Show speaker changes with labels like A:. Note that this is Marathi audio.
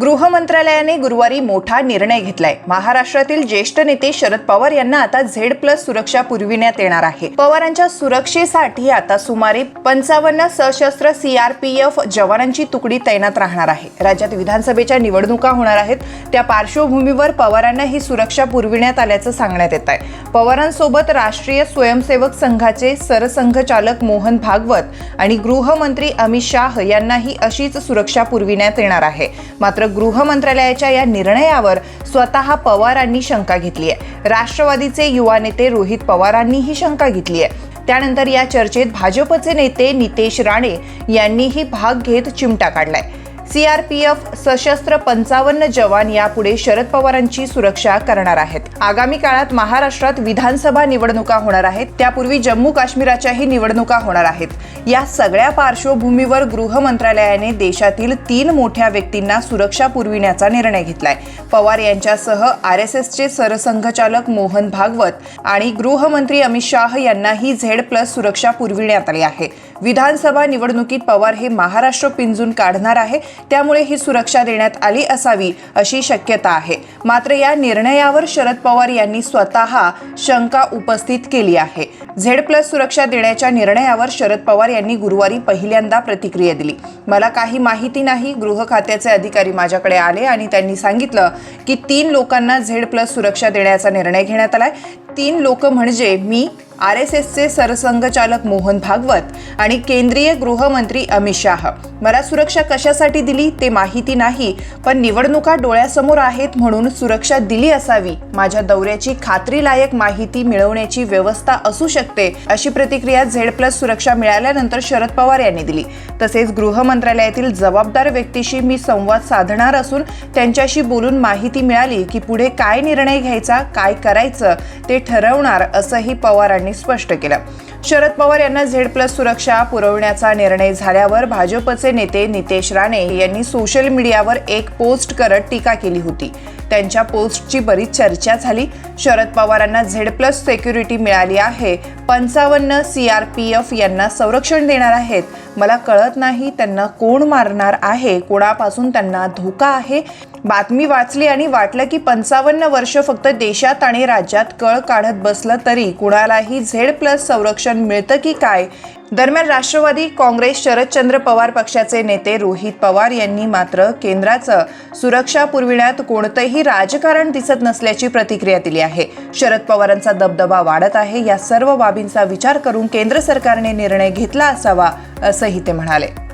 A: गृह मंत्रालयाने गुरुवारी मोठा निर्णय घेतलाय महाराष्ट्रातील ज्येष्ठ नेते शरद पवार यांना आता झेड प्लस सुरक्षा पुरविण्यात येणार आहे पवारांच्या सुरक्षेसाठी आता सुमारे पंचावन्न सशस्त्र सीआरपीएफ जवानांची तुकडी तैनात राहणार आहे राज्यात विधानसभेच्या निवडणुका होणार आहेत त्या पार्श्वभूमीवर पवारांना ही सुरक्षा पुरविण्यात आल्याचं सांगण्यात येत आहे पवारांसोबत राष्ट्रीय स्वयंसेवक संघाचे सरसंघचालक मोहन भागवत आणि गृहमंत्री अमित शाह यांनाही अशीच सुरक्षा पुरविण्यात येणार आहे मात्र मात्र गृह मंत्रालयाच्या या निर्णयावर स्वतः पवारांनी शंका घेतली आहे राष्ट्रवादीचे युवा नेते रोहित पवारांनी ही शंका घेतली आहे त्यानंतर या चर्चेत भाजपचे नेते नितेश राणे यांनीही भाग घेत चिमटा काढलाय सीआरपीएफ सशस्त्र पंचावन्न जवान यापुढे शरद पवारांची सुरक्षा करणार आहेत आगामी काळात महाराष्ट्रात विधानसभा निवडणुका होणार आहेत त्यापूर्वी जम्मू काश्मीरच्याही निवडणुका होणार आहेत या सगळ्या पार्श्वभूमीवर गृह मंत्रालयाने देशातील तीन मोठ्या व्यक्तींना सुरक्षा पुरविण्याचा निर्णय घेतलाय पवार यांच्यासह आर एस एसचे सरसंघचालक मोहन भागवत आणि गृहमंत्री अमित शाह यांनाही झेड प्लस सुरक्षा पुरविण्यात आली आहे विधानसभा निवडणुकीत पवार हे महाराष्ट्र पिंजून काढणार आहे त्यामुळे ही सुरक्षा देण्यात आली असावी अशी शक्यता आहे मात्र या निर्णयावर शरद पवार यांनी स्वतः शंका उपस्थित केली आहे झेड प्लस सुरक्षा देण्याच्या निर्णयावर शरद पवार यांनी गुरुवारी पहिल्यांदा प्रतिक्रिया दिली मला काही माहिती नाही गृह खात्याचे अधिकारी माझ्याकडे आले आणि त्यांनी सांगितलं की तीन लोकांना झेड प्लस सुरक्षा देण्याचा निर्णय घेण्यात आलाय तीन लोक म्हणजे मी आर एस एसचे सरसंघचालक मोहन भागवत आणि केंद्रीय गृहमंत्री अमित शाह मला सुरक्षा कशासाठी दिली ते माहिती नाही पण निवडणुका डोळ्यासमोर आहेत म्हणून सुरक्षा दिली असावी माझ्या दौऱ्याची खात्रीलायक माहिती मिळवण्याची व्यवस्था असू शकते अशी प्रतिक्रिया झेड प्लस सुरक्षा मिळाल्यानंतर शरद पवार यांनी दिली तसेच गृह मंत्रालयातील जबाबदार व्यक्तीशी मी संवाद साधणार असून त्यांच्याशी बोलून माहिती मिळाली की पुढे काय निर्णय घ्यायचा काय करायचं ते ठरवणार असंही पवारांनी स्पष्ट केलं शरद पवार यांना झेड प्लस सुरक्षा पुरवण्याचा निर्णय झाल्यावर भाजपचे नेते नितेश राणे यांनी सोशल मीडियावर एक पोस्ट करत टीका केली होती त्यांच्या पोस्टची बरीच चर्चा झाली शरद पवारांना झेड प्लस सेक्युरिटी मिळाली आहे पंचावन्न सी आर पी एफ यांना संरक्षण देणार आहेत मला कळत नाही त्यांना कोण मारणार आहे कोणापासून त्यांना धोका आहे बातमी वाचली आणि वाटलं की पंचावन्न वर्ष फक्त देशात आणि राज्यात कळ काढत बसलं तरी कुणालाही झेड प्लस संरक्षण आरक्षण मिळतं की काय दरम्यान राष्ट्रवादी काँग्रेस शरदचंद्र पवार पक्षाचे नेते रोहित पवार यांनी मात्र केंद्राचं सुरक्षा पुरविण्यात कोणतंही राजकारण दिसत नसल्याची प्रतिक्रिया दिली आहे शरद पवारांचा दबदबा वाढत आहे या सर्व बाबींचा विचार करून केंद्र सरकारने निर्णय घेतला असावा असंही ते म्हणाले